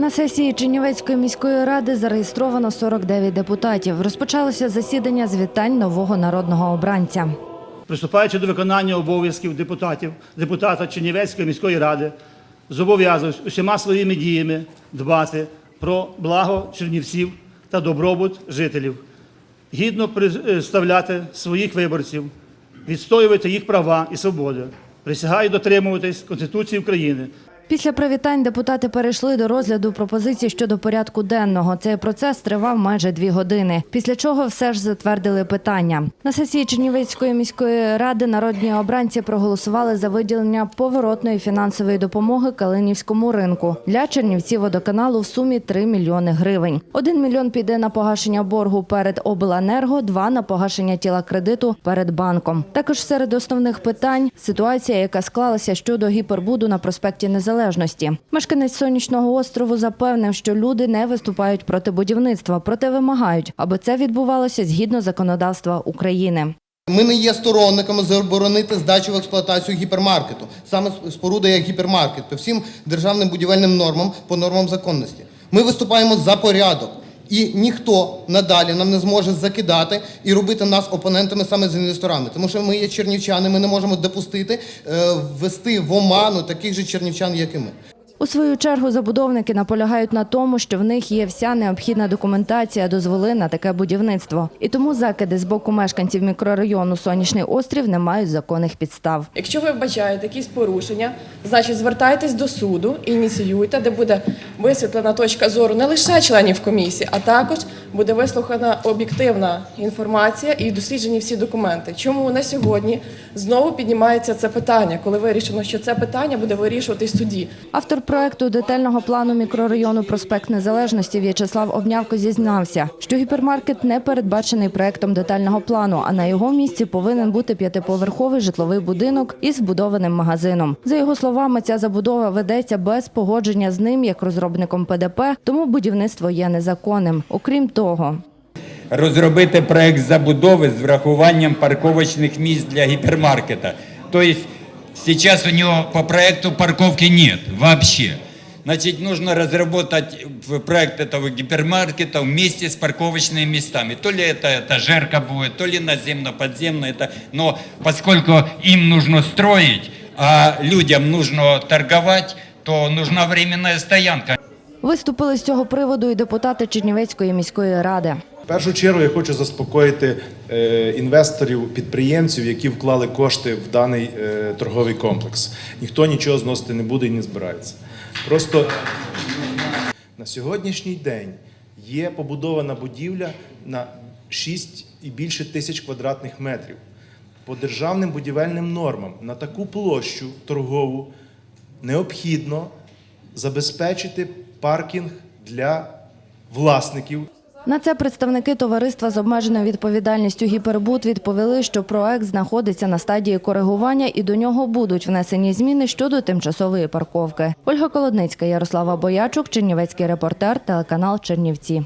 На сесії Чернівецької міської ради зареєстровано 49 депутатів. Розпочалося засідання з вітань нового народного обранця. Приступаючи до виконання обов'язків депутатів, депутата Чернівецької міської ради, зобов'язуюсь усіма своїми діями дбати про благо чернівців та добробут жителів, гідно представляти своїх виборців, відстоювати їх права і свободи. Присягаю дотримуватись Конституції України, Після привітань депутати перейшли до розгляду пропозицій щодо порядку денного. Цей процес тривав майже дві години. Після чого все ж затвердили питання. На сесії Чернівецької міської ради народні обранці проголосували за виділення поворотної фінансової допомоги Калинівському ринку для Чернівців водоканалу в сумі 3 мільйони гривень. Один мільйон піде на погашення боргу перед обленерго, два на погашення тіла кредиту перед банком. Також серед основних питань ситуація, яка склалася щодо гіпербуду на проспекті Незалежності. Мешканець сонячного острову запевнив, що люди не виступають проти будівництва, проте вимагають, аби це відбувалося згідно законодавства України. Ми не є сторонниками заборонити здачу в експлуатацію гіпермаркету, саме споруда як гіпермаркет, по всім державним будівельним нормам, по нормам законності. Ми виступаємо за порядок. І ніхто надалі нам не зможе закидати і робити нас опонентами саме з інвесторами, тому що ми є чернівчани, ми не можемо допустити е, ввести в оману таких же чернівчан, як і ми. Свою чергу забудовники наполягають на тому, що в них є вся необхідна документація, дозволи на таке будівництво. І тому закиди з боку мешканців мікрорайону Сонячний острів не мають законних підстав. Якщо ви вбачаєте якісь порушення, значить звертайтесь до суду ініціюйте, де буде висвітлена точка зору не лише членів комісії, а також буде вислухана об'єктивна інформація і досліджені всі документи. Чому на сьогодні знову піднімається це питання, коли вирішено, що це питання буде вирішуватись суді? Автор проекту детального плану мікрорайону Проспект Незалежності В'ячеслав Обнявко зізнався, що гіпермаркет не передбачений проектом детального плану, а на його місці повинен бути п'ятиповерховий житловий будинок із вбудованим магазином. За його словами, ця забудова ведеться без погодження з ним як розробником ПДП, тому будівництво є незаконним. Окрім того, розробити проект забудови з врахуванням парковочних місць для гипермаркета. Тобто сейчас у него по проекту парковки нет вообще. Значит, нужно разработать в- проект этого гипермаркета вместе с парковочными местами. То ли это этажерка будет, то ли наземно-подземно. Это, но поскольку им нужно строить, а людям нужно торговать, то нужна временная стоянка. виступили з цього приводу і депутати Чернівецької міської ради. В першу чергу я хочу заспокоїти е, інвесторів, підприємців, які вклали кошти в даний е, торговий комплекс. Ніхто нічого зносити не буде і не збирається. Просто на сьогоднішній день є побудована будівля на 6 і більше тисяч квадратних метрів. По державним будівельним нормам на таку площу торгову необхідно забезпечити паркінг для власників На це представники товариства з обмеженою відповідальністю гіпербут відповіли, що проект знаходиться на стадії коригування і до нього будуть внесені зміни щодо тимчасової парковки. Ольга Колодницька, Ярослава Боячук, Чернівецький репортер, телеканал Чернівці.